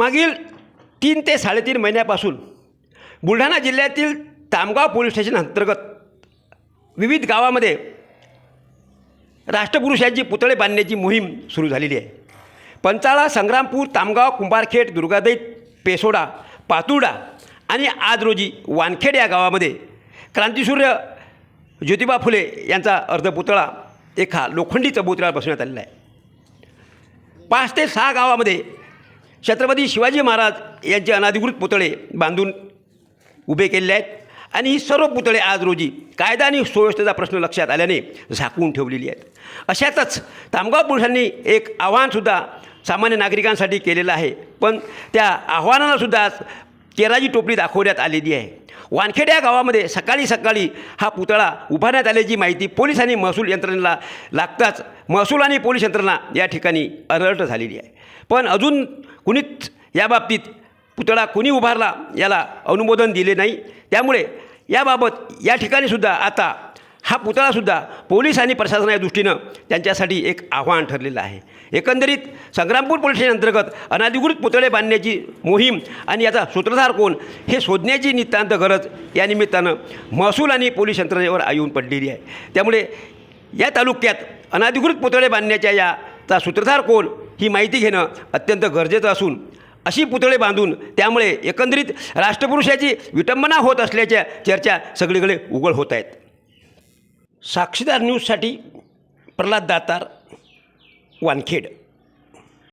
मागील तीन ते साडेतीन महिन्यापासून बुलढाणा जिल्ह्यातील तामगाव पोलीस स्टेशन अंतर्गत विविध गावामध्ये राष्ट्रपुरुषांची पुतळे बांधण्याची मोहीम सुरू झालेली आहे. पंचाळा संग्रामपूर तामगाव कुंभारखेड दुर्गादैत पेसोडा पातुर्डा आणि आज रोजी वानखेड या गावामध्ये क्रांतिसूर्य ज्योतिबा फुले यांचा अर्धपुतळा एका लोखंडी चबुतऱ्यावर बसवण्यात आलेला आहे. पाच ते सहा गावामध्ये छत्रपती शिवाजी महाराज यांचे अनाधिकृत पुतळे बांधून उभे केलेले आहेत. आणि ही सर्व पुतळे आज रोजी कायदा आणि सुव्यवस्थेचा प्रश्न लक्षात आल्याने झाकून ठेवलेली आहेत. अशातच तामगाव पुरुषांनी एक आव्हानसुद्धा सामान्य नागरिकांसाठी केलेलं आहे. पण त्या आव्हानालासुद्धा आज केराजी टोपली दाखवण्यात आलेली आहे. वानखेड या गावामध्ये सकाळी सकाळी हा पुतळा उभारण्यात आल्याची माहिती पोलीस आणि महसूल यंत्रणेला लागताच महसूल आणि पोलीस यंत्रणा या ठिकाणी अलर्ट झालेली आहे. पण अजून कुणीच याबाबतीत पुतळा कुणी उभारला याला अनुमोदन दिले नाही. त्यामुळे याबाबत या ठिकाणीसुद्धा आता हा पुतळासुद्धा पोलीस आणि प्रशासनाच्या दृष्टीनं त्यांच्यासाठी एक आव्हान ठरलेलं आहे. एकंदरीत संग्रामपूर पोलीस स्टेशन अंतर्गत अनाधिकृत पुतळे बांधण्याची मोहीम आणि याचा सूत्रधार कोण हे शोधण्याची नितांत गरज या निमित्तानं महसूल आणि पोलीस यंत्रणेवर येऊन पडलेली आहे. त्यामुळे या तालुक्यात अनाधिकृत पुतळे बांधण्याच्या याचा सूत्रधार कोण ही माहिती घेणं अत्यंत गरजेचं असून अशी पुतळे बांधून त्यामुळे एकंदरीत राष्ट्रपुरुषाची विटंबना होत असल्याच्या चर्चा सगळीकडे उघड होत आहेत. साक्षीदार न्यूजसाठी प्रल्हाद दातार वानखेड.